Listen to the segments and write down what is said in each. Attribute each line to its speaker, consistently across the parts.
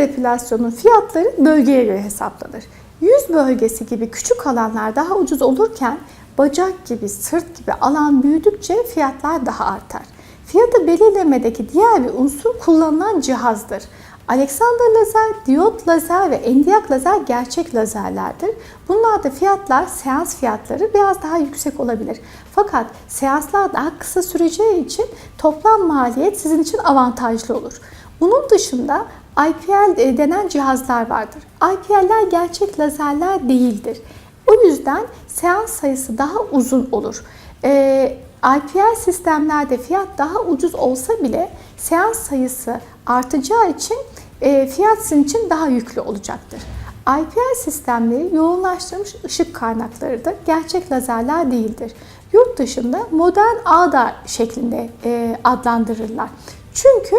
Speaker 1: epilasyonun fiyatları bölgeye göre hesaplanır. Yüz bölgesi gibi küçük alanlar daha ucuz olurken bacak gibi, sırt gibi alan büyüdükçe fiyatlar daha artar. Fiyatı belirlemedeki diğer bir unsur kullanılan cihazdır. Alexander lazer, diyot lazer ve endiyak lazer gerçek lazerlerdir. Bunlarda fiyatlar, seans fiyatları biraz daha yüksek olabilir. Fakat seanslar daha kısa süreceği için toplam maliyet sizin için avantajlı olur. Bunun dışında IPL denen cihazlar vardır. IPL'ler gerçek lazerler değildir. O yüzden seans sayısı daha uzun olur. Ee, IPL sistemlerde fiyat daha ucuz olsa bile seans sayısı artacağı için e, fiyat sizin için daha yüklü olacaktır. IPL sistemleri yoğunlaştırılmış ışık kaynaklarıdır. Gerçek lazerler değildir. Yurt dışında modern ağda şeklinde e, adlandırırlar. Çünkü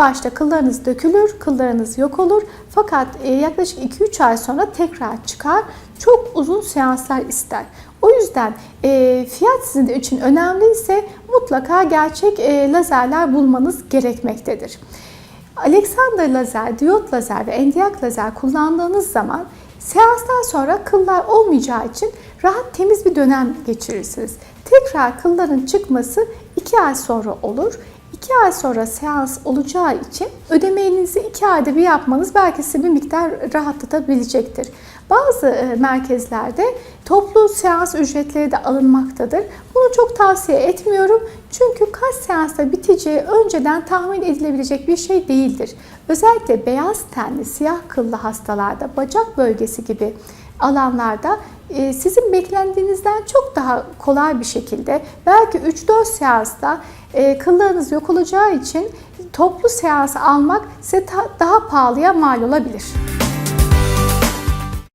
Speaker 1: başta kıllarınız dökülür, kıllarınız yok olur. Fakat e, yaklaşık 2-3 ay sonra tekrar çıkar. Çok uzun seanslar ister. O yüzden e, fiyat sizin için önemliyse mutlaka gerçek e, lazerler bulmanız gerekmektedir. Alexander lazer, diyot lazer ve endiyak lazer kullandığınız zaman seanstan sonra kıllar olmayacağı için rahat temiz bir dönem geçirirsiniz. Tekrar kılların çıkması 2 ay sonra olur. 2 ay sonra seans olacağı için ödemenizi 2 ayda bir yapmanız belki sizi bir miktar rahatlatabilecektir. Bazı e, merkezlerde toplu seans ücretleri de alınmaktadır. Bunu çok tavsiye etmiyorum. Çünkü kaç seansta biteceği önceden tahmin edilebilecek bir şey değildir. Özellikle beyaz tenli, siyah kıllı hastalarda, bacak bölgesi gibi alanlarda e, sizin beklendiğinizden çok daha kolay bir şekilde belki 3-4 seansta e, kıllarınız yok olacağı için toplu seans almak size daha pahalıya mal olabilir.